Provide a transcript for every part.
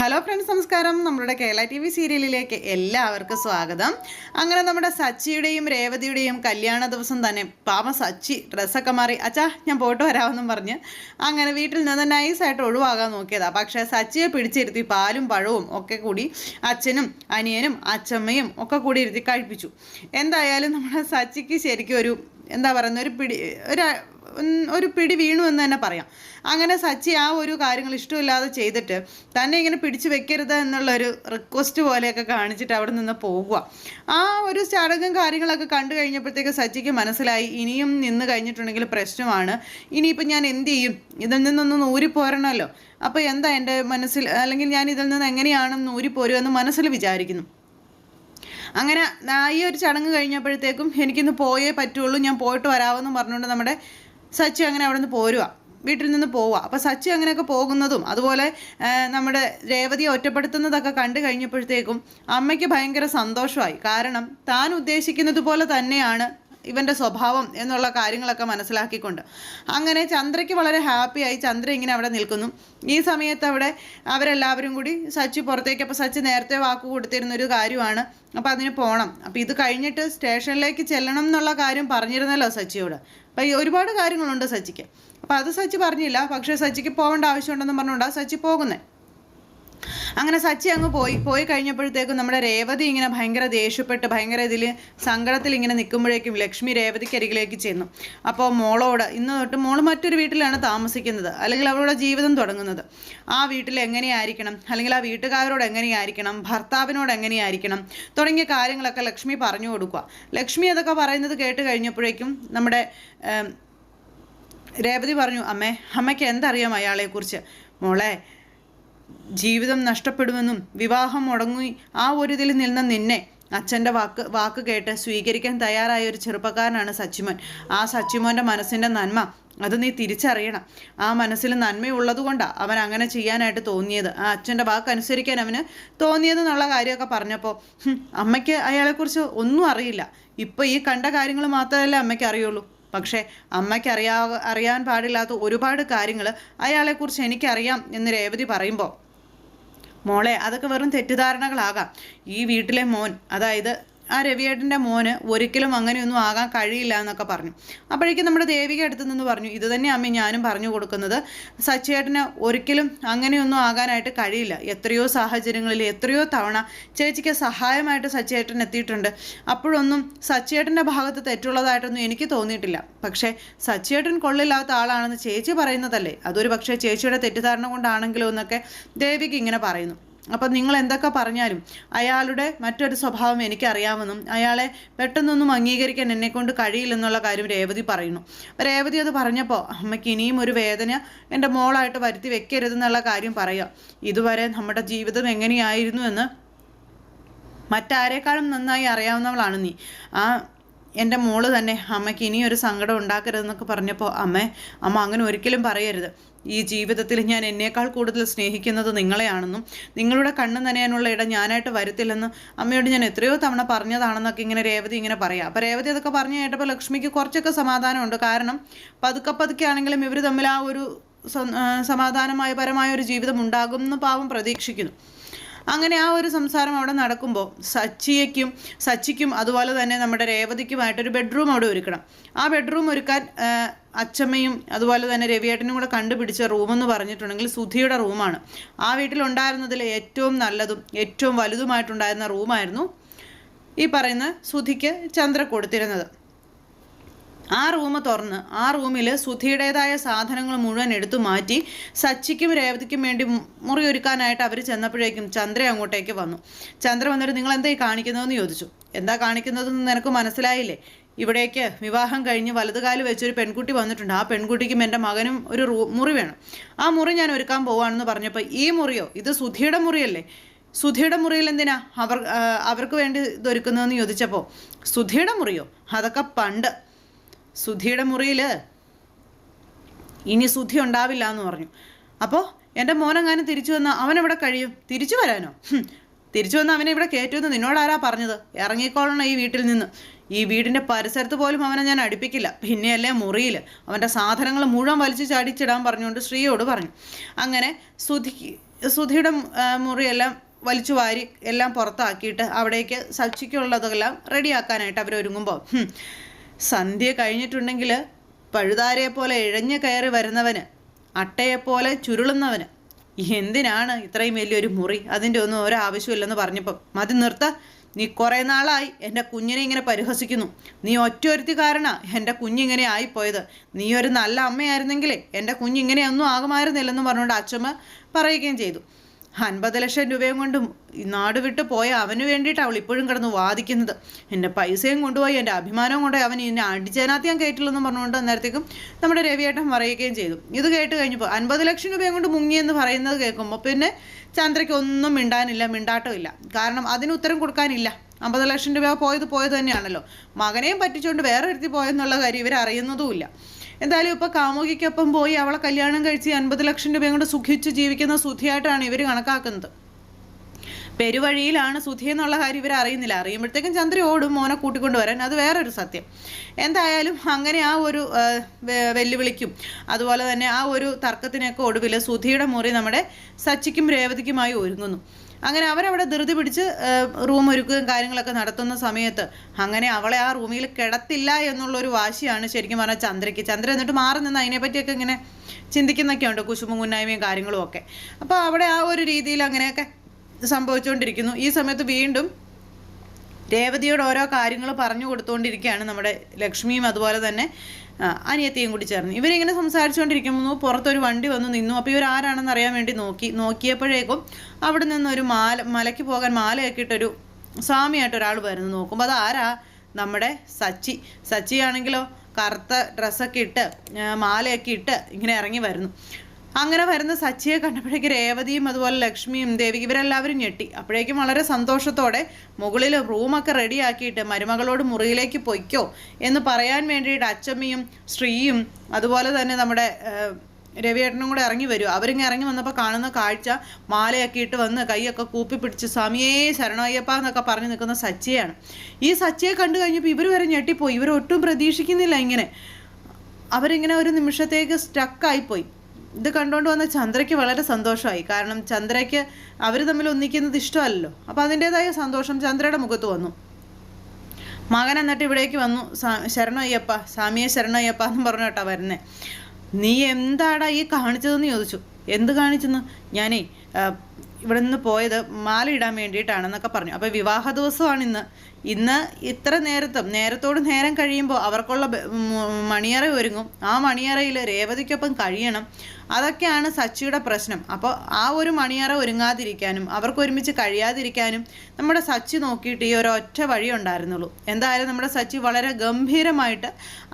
Hello friends നമസ്കാരം. നമ്മുടെ Kerala T V സീരിയലിലേക്ക് എല്ലാവർക്കും സ്വാഗതം. അങ്ങനെ നമ്മുടെ സച്ചിയുടെയും രേവതിയുടെയും കല്യാണ ദിവസം തന്നെ പാമ സച്ചി ഡ്രസ്സൊക്കെ മാറി. അച്ഛാ ഞാൻ പോയിട്ട് വരാമെന്നും പറഞ്ഞ് അങ്ങനെ വീട്ടിൽ നിന്ന് നൈസായിട്ട് ഒഴിവാകാൻ നോക്കിയതാണ് പക്ഷേ സച്ചിയെ പിടിച്ചിരുത്തി പാലും പഴവും ഒക്കെ കൂടി അച്ഛനും അനിയനും അച്ഛമ്മയും ഒക്കെ കൂടി ഇരുത്തി കഴിപ്പിച്ചു. എന്തായാലും നമ്മുടെ സച്ചിക്ക് ശരിക്കും ഒരു എന്താ പറയുന്ന ഒരു പിടി ഒരു ഒരു പിടി വീണു എന്ന് തന്നെ പറയാം. അങ്ങനെ സച്ചി ആ ഒരു കാര്യങ്ങൾ ഇഷ്ടമില്ലാതെ ചെയ്തിട്ട് തന്നെ ഇങ്ങനെ പിടിച്ചു വെക്കരുത് എന്നുള്ള ഒരു റിക്വസ്റ്റ് പോലെയൊക്കെ കാണിച്ചിട്ട് അവിടെ നിന്ന് പോകുക ആ ഒരു ചടങ്ങും കാര്യങ്ങളൊക്കെ കണ്ടു കഴിഞ്ഞപ്പോഴത്തേക്ക് സച്ചിക്ക് മനസ്സിലായി ഇനിയും നിന്ന് കഴിഞ്ഞിട്ടുണ്ടെങ്കിൽ പ്രശ്നമാണ്. ഇനിയിപ്പോൾ ഞാൻ എന്ത് ചെയ്യും? ഇതിൽ നിന്നൊന്ന് ഊരിപ്പോരണമല്ലോ അപ്പോൾ എന്താ എന്റെ മനസ്സിൽ അല്ലെങ്കിൽ ഞാൻ ഇതിൽ നിന്ന് എങ്ങനെയാണെന്ന് ഊരിപ്പോരുമെന്ന് മനസ്സിൽ വിചാരിക്കുന്നു. അങ്ങനെ ഈ ഒരു ചടങ്ങ് കഴിഞ്ഞപ്പോഴത്തേക്കും എനിക്കിന്ന് പോയേ പറ്റുള്ളൂ ഞാൻ പോയിട്ട് വരാമെന്ന് പറഞ്ഞുകൊണ്ട് നമ്മുടെ സച്ചി അങ്ങനെ അവിടെ നിന്ന് പോരുക വീട്ടിൽ നിന്ന് പോവുക അപ്പോൾ സച്ചി അങ്ങനെയൊക്കെ പോകുന്നതും അതുപോലെ നമ്മുടെ രേവതിയെ ഒറ്റപ്പെടുത്തുന്നതൊക്കെ കണ്ടു കഴിഞ്ഞപ്പോഴത്തേക്കും അമ്മയ്ക്ക് ഭയങ്കര സന്തോഷമായി. കാരണം താൻ ഉദ്ദേശിക്കുന്നത് പോലെ തന്നെയാണ് ഇവന്റെ സ്വഭാവം എന്നുള്ള കാര്യങ്ങളൊക്കെ മനസ്സിലാക്കിക്കൊണ്ട്. അങ്ങനെ ചന്ദ്രയ്ക്ക് വളരെ ഹാപ്പിയായി ചന്ദ്ര ഇങ്ങനെ അവിടെ നിൽക്കുന്നു. ഈ സമയത്ത് അവിടെ അവരെല്ലാവരും കൂടി സച്ചി പുറത്തേക്ക് അപ്പോൾ സച്ചി നേരത്തെ വാക്ക് കൊടുത്തിരുന്ന ഒരു കാര്യമാണ്. അപ്പോൾ അതിന് പോകണം അപ്പോൾ ഇത് കഴിഞ്ഞിട്ട് സ്റ്റേഷനിലേക്ക് ചെല്ലണം എന്നുള്ള കാര്യം പറഞ്ഞിരുന്നല്ലോ സച്ചിയോട്. അപ്പോൾ ഒരുപാട് കാര്യങ്ങളുണ്ട് സച്ചിക്ക്. അപ്പോൾ അത് സച്ചി പറഞ്ഞില്ല. പക്ഷേ സച്ചിക്ക് പോകേണ്ട ആവശ്യമുണ്ടെന്ന് പറഞ്ഞുകൊണ്ടാണ് സച്ചി പോകുന്നത് അങ്ങനെ സച്ചി അങ്ങ് പോയി. പോയി കഴിഞ്ഞപ്പോഴത്തേക്കും നമ്മുടെ രേവതി ഇങ്ങനെ ഭയങ്കര ദേഷ്യപ്പെട്ട് ഭയങ്കര ഇതിൽ സങ്കടത്തിൽ ഇങ്ങനെ നിൽക്കുമ്പോഴേക്കും ലക്ഷ്മി രേവതിക്ക് അരികിലേക്ക് ചെന്നു. അപ്പോൾ മോളോട് ഇന്ന് തൊട്ട് മോൾ മറ്റൊരു വീട്ടിലാണ് താമസിക്കുന്നത്. അല്ലെങ്കിൽ അവളുടെ ജീവിതം തുടങ്ങുന്നത്. ആ വീട്ടിൽ എങ്ങനെയായിരിക്കണം? അല്ലെങ്കിൽ ആ വീട്ടുകാരോട് എങ്ങനെയായിരിക്കണം? ഭർത്താവിനോട് എങ്ങനെയായിരിക്കണം? തുടങ്ങിയ കാര്യങ്ങളൊക്കെ ലക്ഷ്മി പറഞ്ഞു കൊടുക്കുക ലക്ഷ്മി അതൊക്കെ പറയുന്നത് കേട്ട് കഴിഞ്ഞപ്പോഴേക്കും നമ്മുടെ രേവതി പറഞ്ഞു അമ്മേ അമ്മയ്ക്ക് എന്തറിയാം അയാളെക്കുറിച്ച്? മോളെ ജീവിതം നഷ്ടപ്പെടുമെന്നും വിവാഹം മുടങ്ങി ആ ഒരു ഇതിൽ നിന്ന നിന്നെ അച്ഛന്റെ വാക്ക് വാക്ക് കേട്ട് സ്വീകരിക്കാൻ തയ്യാറായ ഒരു ചെറുപ്പക്കാരനാണ് സച്ചിമോൻ. ആ സച്ചിമോന്റെ മനസ്സിന്റെ നന്മ അത് നീ തിരിച്ചറിയണം. ആ മനസ്സിൽ നന്മയുള്ളത് കൊണ്ടാണ് അവൻ അങ്ങനെ ചെയ്യാനായിട്ട് തോന്നിയത്. ആ അച്ഛന്റെ വാക്ക് അനുസരിക്കാൻ അവന് തോന്നിയത് എന്നുള്ള കാര്യമൊക്കെ പറഞ്ഞപ്പോൾ അമ്മയ്ക്ക് അയാളെക്കുറിച്ച് ഒന്നും അറിയില്ല. ഇപ്പോൾ ഈ കണ്ട കാര്യങ്ങൾ മാത്രമല്ലേ അമ്മയ്ക്ക് അറിയുള്ളൂ. പക്ഷേ അമ്മയ്ക്ക് അറിയാ അറിയാൻ പാടില്ലാത്ത ഒരുപാട് കാര്യങ്ങൾ അയാളെക്കുറിച്ച് എനിക്കറിയാം എന്ന് രേവതി പറയുമ്പോൾ മോളെ അതൊക്കെ വെറും തെറ്റിദ്ധാരണകളാകാം. ഈ വീട്ടിലെ മോൻ അതായത് ആ രവിയേട്ടന്റെ മോന് ഒരിക്കലും അങ്ങനെയൊന്നും ആകാൻ കഴിയില്ല എന്നൊക്കെ പറഞ്ഞു. അപ്പോഴേക്കും നമ്മുടെ ദേവിക അടുത്ത് നിന്ന് പറഞ്ഞു ഇത് തന്നെ അമ്മ ഞാനും പറഞ്ഞു കൊടുക്കുന്നത്. സച്ചിയേട്ടന് ഒരിക്കലും അങ്ങനെയൊന്നും ആകാനായിട്ട് കഴിയില്ല. എത്രയോ സാഹചര്യങ്ങളിൽ എത്രയോ തവണ ചേച്ചിക്ക് സഹായമായിട്ട് സച്ചിയേട്ടൻ എത്തിയിട്ടുണ്ട്. അപ്പോഴൊന്നും സച്ചിയേട്ടന്റെ ഭാഗത്ത് തെറ്റുള്ളതായിട്ടൊന്നും എനിക്ക് തോന്നിയിട്ടില്ല. പക്ഷേ സച്ചിയേട്ടൻ കൊള്ളില്ലാത്ത ആളാണെന്ന് ചേച്ചി പറയുന്നതല്ലേ? അതൊരു പക്ഷേ ചേച്ചിയുടെ തെറ്റിദ്ധാരണ കൊണ്ടാണെങ്കിലോ എന്നൊക്കെ ദേവിക്ക് ഇങ്ങനെ പറയുന്നു. അപ്പം നിങ്ങൾ എന്തൊക്കെ പറഞ്ഞാലും അയാളുടെ മറ്റൊരു സ്വഭാവം എനിക്കറിയാമെന്നും അയാളെ പെട്ടെന്നൊന്നും അംഗീകരിക്കാൻ എന്നെക്കൊണ്ട് കഴിയില്ലെന്നുള്ള കാര്യം രേവതി പറയുന്നു. രേവതി അത് പറഞ്ഞപ്പോൾ അമ്മയ്ക്ക് ഇനിയും ഒരു വേദന എന്റെ മോളായിട്ട് വരുത്തി വെക്കരുതെന്നുള്ള കാര്യം പറയുക ഇതുവരെ നമ്മുടെ ജീവിതം എങ്ങനെയായിരുന്നു എന്ന് മറ്റാരേക്കാളും നന്നായി അറിയാവുന്നവളാണ് നീ. ആ എന്റെ മോൾ തന്നെ അമ്മയ്ക്ക് ഇനിയൊരു സങ്കടം ഉണ്ടാക്കരുതെന്നൊക്കെ പറഞ്ഞപ്പോൾ അമ്മ അമ്മ അങ്ങനെ ഒരിക്കലും പറയരുത്. ഈ ജീവിതത്തിൽ ഞാൻ എന്നേക്കാൾ കൂടുതൽ സ്നേഹിക്കുന്നത് നിങ്ങളെയാണെന്നും നിങ്ങളുടെ കണ്ണ് നനയാനുള്ള ഇടം ഞാനായിട്ട് വരുത്തില്ലെന്ന് അമ്മയോട് ഞാൻ എത്രയോ തവണ പറഞ്ഞതാണെന്നൊക്കെ ഇങ്ങനെ രേവതി ഇങ്ങനെ പറയാം. അപ്പോൾ രേവതി അതൊക്കെ പറഞ്ഞു കേട്ടപ്പോൾ ലക്ഷ്മിക്ക് കുറച്ചൊക്കെ സമാധാനമുണ്ട്. കാരണം പതുക്കെ പതുക്കെ ആണെങ്കിലും ഇവർ തമ്മിൽ ആ ഒരു സമാധാനമായ പരമായ ഒരു ജീവിതം ഉണ്ടാകുമെന്ന് പാവം പ്രതീക്ഷിക്കുന്നു. അങ്ങനെ ആ ഒരു സംസാരം അവിടെ നടക്കുമ്പോൾ സച്ചിയയ്ക്കും സച്ചിക്കും അതുപോലെ തന്നെ നമ്മുടെ രേവതിക്കുമായിട്ടൊരു ബെഡ്റൂം അവിടെ ഒരുക്കണം. ആ ബെഡ്റൂം ഒരുക്കാൻ അച്ചമ്മയും അതുപോലെ തന്നെ രവിയേട്ടനും കൂടെ കണ്ടുപിടിച്ച റൂമെന്ന് പറഞ്ഞിട്ടുണ്ടെങ്കിൽ സുധിയുടെ റൂമാണ് ആ വീട്ടിലുണ്ടായിരുന്നതിൽ ഏറ്റവും നല്ലതും ഏറ്റവും വലുതുമായിട്ടുണ്ടായിരുന്ന റൂമായിരുന്നു ഈ പറയുന്ന സുധിക്ക് ചന്ദ്ര കൊടുത്തിരുന്നത്. ആ റൂം തുറന്ന് ആ റൂമിൽ സുധിയുടേതായ സാധനങ്ങൾ മുഴുവൻ എടുത്തു മാറ്റി സച്ചിക്കും രേവതിക്കും വേണ്ടി മുറി ഒരുക്കാനായിട്ട് അവർ ചെന്നപ്പോഴേക്കും ചന്ദ്ര അങ്ങോട്ടേക്ക് വന്നു. ചന്ദ്ര വന്നിട്ട് നിങ്ങൾ എന്താ ഈ കാണിക്കുന്നതെന്ന് ചോദിച്ചു. എന്താ കാണിക്കുന്നതെന്ന് നിനക്ക് മനസ്സിലായില്ലേ? ഇവിടേക്ക് വിവാഹം കഴിഞ്ഞ് വലതുകാൽ വെച്ചൊരു പെൺകുട്ടി വന്നിട്ടുണ്ട്. ആ പെൺകുട്ടിക്കും എന്റെ മകനും ഒരു മുറി വേണം. ആ മുറി ഞാൻ ഒരുക്കാൻ പോവാണെന്ന് പറഞ്ഞപ്പോൾ ഈ മുറിയോ? ഇത് സുധിയുടെ മുറിയല്ലേ? സുധിയുടെ മുറിയിൽ എന്തിനാ അവർ അവർക്ക് വേണ്ടി ഇതൊരുക്കുന്നതെന്ന് ചോദിച്ചപ്പോൾ സുധിയുടെ മുറിയോ? അതൊക്കെ പണ്ട് സുധിയുടെ മുറിയിൽ ഇനി സുധി ഉണ്ടാവില്ല എന്ന് പറഞ്ഞു. അപ്പോൾ എന്റെ മോനെങ്ങാനും തിരിച്ചു വന്നാൽ അവനെവിടെ കഴിയും? തിരിച്ചു വരാനോ? തിരിച്ചു വന്ന് അവനെ ഇവിടെ കയറ്റുമെന്ന് നിന്നോടാരാ പറഞ്ഞത്? ഇറങ്ങിക്കോളണം ഈ വീട്ടിൽ നിന്ന്. ഈ വീടിന്റെ പരിസരത്ത് പോലും അവനെ ഞാൻ അടുപ്പിക്കില്ല. പിന്നെയല്ലേ മുറിയിൽ അവന്റെ സാധനങ്ങൾ മുഴുവൻ വലിച്ചു ചാടിച്ചിടാൻ പറഞ്ഞുകൊണ്ട് ശ്രീയോട് പറഞ്ഞു. അങ്ങനെ സുധിക്ക് സുധിയുടെ മുറിയെല്ലാം വലിച്ചു വാരി എല്ലാം പുറത്താക്കിയിട്ട് അവിടേക്ക് സച്ചിക്കുള്ളതെല്ലാം റെഡിയാക്കാനായിട്ട് ഹും, സന്ധ്യ കഴിഞ്ഞിട്ടുണ്ടെങ്കിൽ പഴുതാരയെപ്പോലെ ഇഴഞ്ഞു കയറി വരുന്നവന് അട്ടയെപ്പോലെ ചുരുളുന്നവന്. എന്തിനാണ് ഇത്രയും വലിയൊരു മുറി? അതിന്റെ ഒന്നും ഒരാവശ്യമില്ലെന്ന് പറഞ്ഞപ്പം. മതി നിർത്ത. നീ കുറേ നാളായി എന്റെ കുഞ്ഞിനെ ഇങ്ങനെ പരിഹസിക്കുന്നു. നീ ഒറ്റയൊരുത്തി കാരണ എന്റെ കുഞ്ഞിങ്ങനെ ആയിപ്പോയത്. നീ ഒരു നല്ല അമ്മയായിരുന്നെങ്കിലേ എന്റെ കുഞ്ഞിങ്ങനെയൊന്നും ആകുമായിരുന്നില്ലെന്ന് പറഞ്ഞുകൊണ്ട് അച്ഛമ്മ പറയുകയും ചെയ്തു. അൻപത് ലക്ഷം രൂപയും കൊണ്ടും നാട് വിട്ട് പോയ അവന് വേണ്ടിയിട്ട് അവൾ ഇപ്പോഴും കിടന്ന് വാദിക്കുന്നത്. എന്റെ പൈസയും കൊണ്ടുപോയി എന്റെ അഭിമാനവും കൊണ്ടുപോയി അവൻ എന്നെ അടിച്ചതിനകത്ത് ഞാൻ കേട്ടില്ലെന്ന് പറഞ്ഞുകൊണ്ട് അന്നേരത്തേക്കും നമ്മുടെ രവിയേട്ടൻ പറയുകയും ചെയ്തു. ഇത് കേട്ട് കഴിഞ്ഞപ്പോൾ അൻപത് ലക്ഷം രൂപയും കൊണ്ട് മുങ്ങിയെന്ന് പറയുന്നത് കേൾക്കുമ്പോൾ പിന്നെ ചന്ദ്രയ്ക്ക് ഒന്നും മിണ്ടാനില്ല മിണ്ടാട്ടമില്ല. കാരണം അതിന് ഉത്തരം കൊടുക്കാനില്ല. അമ്പത് ലക്ഷം രൂപ പോയത് പോയത് തന്നെയാണല്ലോ. മകനെയും പറ്റിച്ചുകൊണ്ട് വേറെ ഒരുത്തി പോയെന്നുള്ള കാര്യം ഇവർ അറിയുന്നതുമില്ല. എന്തായാലും ഇപ്പോൾ കാമുകിക്കൊപ്പം പോയി അവളെ കല്യാണം കഴിച്ച് അൻപത് ലക്ഷം രൂപയും കൊണ്ട് സുഖിച്ച് ജീവിക്കുന്ന സുധിയായിട്ടാണ് ഇവർ കണക്കാക്കുന്നത്. പെരുവഴിയിലാണ് സുധി എന്നുള്ള കാര്യം ഇവർ അറിയുന്നില്ല. അറിയുമ്പോഴത്തേക്കും ചന്ദ്ര ഓടും മോനെ കൂട്ടിക്കൊണ്ട് വരാൻ. അത് വേറൊരു സത്യം. എന്തായാലും അങ്ങനെ ആ ഒരു വെല്ലുവിളിക്കും. അതുപോലെ തന്നെ ആ ഒരു തർക്കത്തിനൊക്കെ ഒടുവിൽ സുധിയുടെ മുറി നമ്മുടെ സച്ചിക്കും രേവതിക്കുമായി ഒരുങ്ങുന്നു. അങ്ങനെ അവരവിടെ ധൃതി പിടിച്ച് റൂം ഒരുക്കുകയും കാര്യങ്ങളൊക്കെ നടത്തുന്ന സമയത്ത് അങ്ങനെ അവളെ ആ റൂമിൽ കിടത്തില്ല എന്നുള്ളൊരു വാശിയാണ് ശരിക്കും പറഞ്ഞാൽ ചന്ദ്രയ്ക്ക്. ചന്ദ്ര എന്നിട്ട് മാറി നിന്ന് അതിനെപ്പറ്റിയൊക്കെ ഇങ്ങനെ ചിന്തിക്കുന്നൊക്കെ ഉണ്ട് കുശുമ്പും കുന്നായ്മയും കാര്യങ്ങളും ഒക്കെ. അപ്പോൾ അവിടെ ആ ഒരു രീതിയിൽ അങ്ങനെയൊക്കെ സംഭവിച്ചുകൊണ്ടിരിക്കുന്നു. ഈ സമയത്ത് വീണ്ടും രേവതിയോട് ഓരോ കാര്യങ്ങൾ പറഞ്ഞു കൊടുത്തുകൊണ്ടിരിക്കുകയാണ് നമ്മുടെ ലക്ഷ്മിയും അതുപോലെ തന്നെ. അനിയത്തിയും കൂടി ചേർന്ന്. ഇവരിങ്ങനെ സംസാരിച്ചുകൊണ്ടിരിക്കുമ്പോൾ പുറത്തൊരു വണ്ടി വന്നു നിന്നു. അപ്പോൾ ഇവർ ആരാണെന്ന് അറിയാൻ വേണ്ടി നോക്കി നോക്കിയപ്പോഴേക്കും അവിടെ നിന്നൊരു മാല മലയ്ക്ക് പോകാൻ മാലയൊക്കെ സ്വാമിയായിട്ട് ഒരാൾ വരുന്നു നോക്കുമ്പോൾ അത് ആരാ നമ്മുടെ സച്ചി. സച്ചിയാണെങ്കിലോ കറുത്ത ഡ്രസ്സൊക്കെ ഇട്ട് മാലയൊക്കെ ഇട്ട് ഇങ്ങനെ ഇറങ്ങി വരുന്നു. അങ്ങനെ വരുന്ന സച്ചിയെ കണ്ടപ്പോഴേക്ക് രേവതിയും അതുപോലെ ലക്ഷ്മിയും ദേവി ഇവരെല്ലാവരും ഞെട്ടി. അപ്പോഴേക്കും വളരെ സന്തോഷത്തോടെ മുകളിൽ റൂമൊക്കെ റെഡിയാക്കിയിട്ട് മരുമകളോട് മുറിയിലേക്ക് പൊയ്ക്കോ എന്ന് പറയാൻ വേണ്ടിയിട്ട് അച്ചമ്മയും ശ്രീയും അതുപോലെ തന്നെ നമ്മുടെ രവിയേട്ടനും കൂടെ ഇറങ്ങി വരും. അവരിങ്ങനെ ഇറങ്ങി വന്നപ്പോൾ കാണുന്ന കാഴ്ച മാലയൊക്കെ ഇട്ട് വന്ന് കൈയൊക്കെ കൂപ്പി പിടിച്ച് സ്വാമിയേ ശരണയ്യപ്പ എന്നൊക്കെ പറഞ്ഞു നിൽക്കുന്ന സച്ചിയാണ്. ഈ സച്ചിയെ കണ്ടു കഴിഞ്ഞപ്പോൾ ഇവർ വരെ ഞെട്ടിപ്പോയി. ഇവരൊട്ടും പ്രതീക്ഷിക്കുന്നില്ല ഇങ്ങനെ. അവരിങ്ങനെ ഒരു നിമിഷത്തേക്ക് സ്റ്റക്കായിപ്പോയി ഇത് കണ്ടുകൊണ്ട് വന്ന ചന്ദ്രയ്ക്ക് വളരെ സന്തോഷമായി. കാരണം ചന്ദ്രയ്ക്ക് അവർ തമ്മിൽ ഒന്നിക്കുന്നത് ഇഷ്ടമല്ലല്ലോ. അപ്പോൾ അതിന്റെതായ സന്തോഷം ചന്ദ്രയുടെ മുഖത്ത് വന്നു. മകൻ എന്നിട്ട് ഇവിടേക്ക് വന്നു. ശരണയ്യപ്പ സ്വാമിയെ ശരണയ്യപ്പ എന്ന് പറഞ്ഞു കേട്ടോ വരുന്നേ. നീ എന്താടാ ഈ കാണിച്ചതെന്ന് ചോദിച്ചു. എന്ത് കാണിച്ചെന്ന്? ഞാനേ ഇവിടെ നിന്ന് പോയത് മാല ഇടാൻ വേണ്ടിയിട്ടാണെന്നൊക്കെ പറഞ്ഞു. അപ്പോൾ വിവാഹ ദിവസമാണ് ഇന്ന്. ഇന്ന് ഇത്ര നേരത്തും നേരത്തോട് നേരം കഴിയുമ്പോൾ അവർക്കുള്ള മണിയറ ഒരുങ്ങും. ആ മണിയറയിൽ രേവതിക്കൊപ്പം കഴിയണം. അതൊക്കെയാണ് സച്ചിയുടെ പ്രശ്നം. അപ്പോൾ ആ ഒരു മണിയറ ഒരുങ്ങാതിരിക്കാനും അവർക്ക് ഒരുമിച്ച് കഴിയാതിരിക്കാനും നമ്മുടെ സച്ചി നോക്കിയിട്ട് ഈ ഒരു ഒറ്റ വഴി ഉണ്ടായിരുന്നുള്ളൂ. എന്തായാലും നമ്മുടെ സച്ചി വളരെ ഗംഭീരമായിട്ട്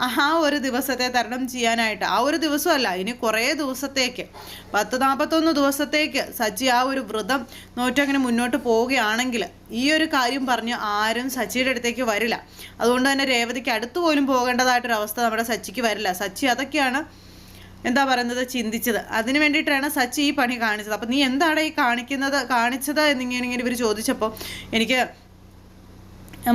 ആ ഒരു ദിവസത്തെ തരണം ചെയ്യാനായിട്ട് ആ ഒരു ദിവസമല്ല ഇനി കുറേ ദിവസത്തേക്ക് പത്ത് നാൽപ്പത്തൊന്ന് ദിവസത്തേക്ക് സച്ചി ആ ഒരു വ്രതം നോറ്റങ്ങനെ മുന്നോട്ട് പോവുകയാണെങ്കിൽ ഈ ഒരു കാര്യം പറഞ്ഞ് ആരും സച്ചിയുടെ അടുത്തേക്ക് വരില്ല. അതുകൊണ്ട് തന്നെ രേവതിക്ക് അടുത്ത് പോലും പോകേണ്ടതായിട്ടൊരവസ്ഥ നമ്മുടെ സച്ചിക്ക് വരില്ല. സച്ചി അതൊക്കെയാണ് എന്താ പറയുന്നത് ചിന്തിച്ചത്. അതിന് വേണ്ടിയിട്ടാണ് സച്ചി ഈ പണി കാണിച്ചത്. അപ്പം നീ എന്താണ് ഈ കാണിക്കുന്നത് കാണിച്ചത് എന്നിങ്ങനെ ഇങ്ങനെ ഇവർ ചോദിച്ചപ്പോൾ എനിക്ക്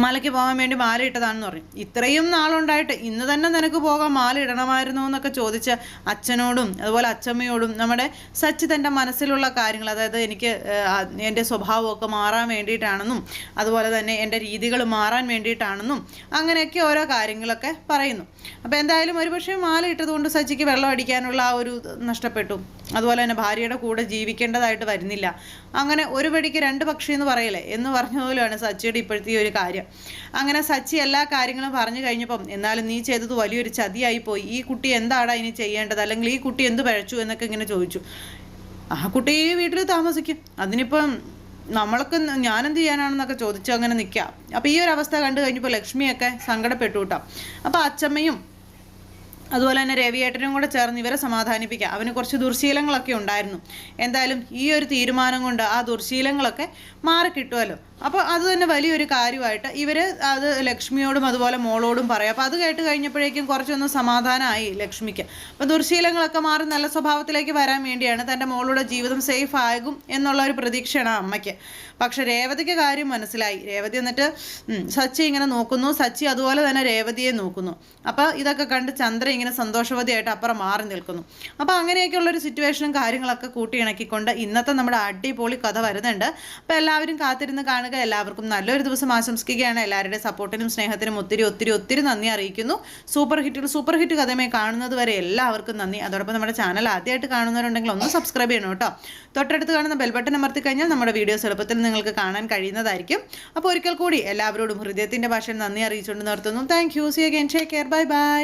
മലയ്ക്ക് പോകാൻ വേണ്ടി മാല ഇട്ടതാണെന്ന് പറഞ്ഞു ഇത്രയും നാളുണ്ടായിട്ട് ഇന്ന് തന്നെ നിനക്ക് പോകാൻ മാല ഇടണമായിരുന്നു എന്നൊക്കെ ചോദിച്ച അച്ഛനോടും അതുപോലെ അച്ഛമ്മയോടും നമ്മുടെ സച്ചി തന്റെ മനസ്സിലുള്ള കാര്യങ്ങൾ അതായത് എനിക്ക് എന്റെ സ്വഭാവമൊക്കെ മാറാൻ വേണ്ടിയിട്ടാണെന്നും അതുപോലെ തന്നെ എന്റെ രീതികൾ മാറാൻ വേണ്ടിയിട്ടാണെന്നും അങ്ങനെയൊക്കെ ഓരോ കാര്യങ്ങളൊക്കെ പറയുന്നു. അപ്പോൾ എന്തായാലും ഒരുപക്ഷെ മാല ഇട്ടതുകൊണ്ട് സച്ചിക്ക് വെള്ളം അടിക്കാനുള്ള ആ ഒരു നഷ്ടപ്പെട്ടു. അതുപോലെ തന്നെ ഭാര്യയുടെ കൂടെ ജീവിക്കേണ്ടതായിട്ട് വരുന്നില്ല. അങ്ങനെ ഒരു പടിക്ക് രണ്ട് പക്ഷി എന്ന് പറയലേ എന്ന് പറഞ്ഞ പോലെയാണ് സച്ചിയുടെ ഇപ്പോഴത്തെ ഒരു കാര്യം. അങ്ങനെ സച്ചി എല്ലാ കാര്യങ്ങളും പറഞ്ഞു കഴിഞ്ഞപ്പം എന്നാലും നീ ചെയ്തത് വലിയൊരു ചതിയായി പോയി. ഈ കുട്ടി എന്താണ് ഇനി ചെയ്യേണ്ടത്? അല്ലെങ്കിൽ ഈ കുട്ടി എന്ത് പഴച്ചു എന്നൊക്കെ ഇങ്ങനെ ചോദിച്ചു. ആ കുട്ടി ഈ വീട്ടിൽ താമസിക്കും. അതിനിപ്പം നമ്മൾക്ക് ഞാനെന്ത് ചെയ്യാനാണെന്നൊക്കെ ചോദിച്ചു അങ്ങനെ നിൽക്കാം അപ്പോൾ ഈ ഒരു അവസ്ഥ കണ്ടു കഴിഞ്ഞപ്പോൾ ലക്ഷ്മിയൊക്കെ സങ്കടപ്പെട്ടു കേട്ടോ. അപ്പോൾ അച്ചമ്മയും അതുപോലെ തന്നെ രവിയേട്ടനും കൂടെ ചേർന്ന് ഇവരെ സമാധാനിപ്പിക്കുക അവന് കുറച്ച് ദുർശീലങ്ങളൊക്കെ ഉണ്ടായിരുന്നു. എന്തായാലും ഈ ഒരു തീരുമാനം കൊണ്ട് ആ ദുർശീലങ്ങളൊക്കെ മാറിക്കിട്ടുമല്ലോ അപ്പോൾ അത് തന്നെ വലിയൊരു കാര്യമായിട്ട് ഇവർ അത് ലക്ഷ്മിയോടും അതുപോലെ മോളോടും പറയും. അപ്പോൾ അത് കേട്ട് കഴിഞ്ഞപ്പോഴേക്കും കുറച്ചൊന്ന് സമാധാനമായി ലക്ഷ്മിക്ക്. അപ്പോൾ ദുർശീലങ്ങളൊക്കെ മാറി നല്ല സ്വഭാവത്തിലേക്ക് വരാൻ വേണ്ടിയാണ് തന്റെ മോളുടെ ജീവിതം സേഫ് ആകും എന്നുള്ള ഒരു പ്രതീക്ഷയാണ് അമ്മയ്ക്ക്. പക്ഷേ രേവതിക്ക് കാര്യം മനസ്സിലായി. രേവതി എന്നിട്ട് സച്ചി ഇങ്ങനെ നോക്കുന്നു. സച്ചി അതുപോലെ തന്നെ രേവതിയെ നോക്കുന്നു. അപ്പോൾ ഇതൊക്കെ കണ്ട് ചന്ദ്ര ഇങ്ങനെ സന്തോഷവതിയായിട്ട് അപ്പുറം മാറി നിൽക്കുന്നു. അപ്പോൾ അങ്ങനെയൊക്കെയുള്ള ഒരു സിറ്റുവേഷനും കാര്യങ്ങളൊക്കെ കൂട്ടിയിണക്കിക്കൊണ്ട് ഇന്നത്തെ നമ്മുടെ അടിപൊളി കഥ വരുന്നുണ്ട്. അപ്പോൾ എല്ലാവരും കാത്തിരുന്ന് കാണുക. എല്ലാവർക്കും നല്ലൊരു ദിവസം ആശംസിക്കുകയാണ്. എല്ലാവരുടെയും സപ്പോർട്ടിനും സ്നേഹത്തിനും ഒത്തിരി ഒത്തിരി ഒത്തിരി നന്ദി അറിയിക്കുന്നു. സൂപ്പർ ഹിറ്റുകൾ സൂപ്പർ ഹിറ്റ് കഥമേ കാണുന്നത് വരെ എല്ലാവർക്കും നന്ദി. അതോടൊപ്പം നമ്മുടെ ചാനൽ ആദ്യമായിട്ട് കാണുന്നവരുണ്ടെങ്കിൽ ഒന്ന് സബ്സ്ക്രൈബ് ചെയ്യണം കേട്ടോ. തൊട്ടടുത്ത് കാണുന്ന ബെൽബട്ടൺ അമർത്തി കഴിഞ്ഞാൽ നമ്മുടെ വീഡിയോസ് എളുപ്പത്തിൽ നിങ്ങൾക്ക് കാണാൻ കഴിയുന്നതായിരിക്കും. അപ്പോൾ ഒരിക്കൽ കൂടി എല്ലാവരോടും ഹൃദയത്തിന്റെ ഭാഷയിൽ നന്ദി അറിയിച്ചുകൊണ്ട് നിർത്തുന്നു. Thank you see again take care bye bye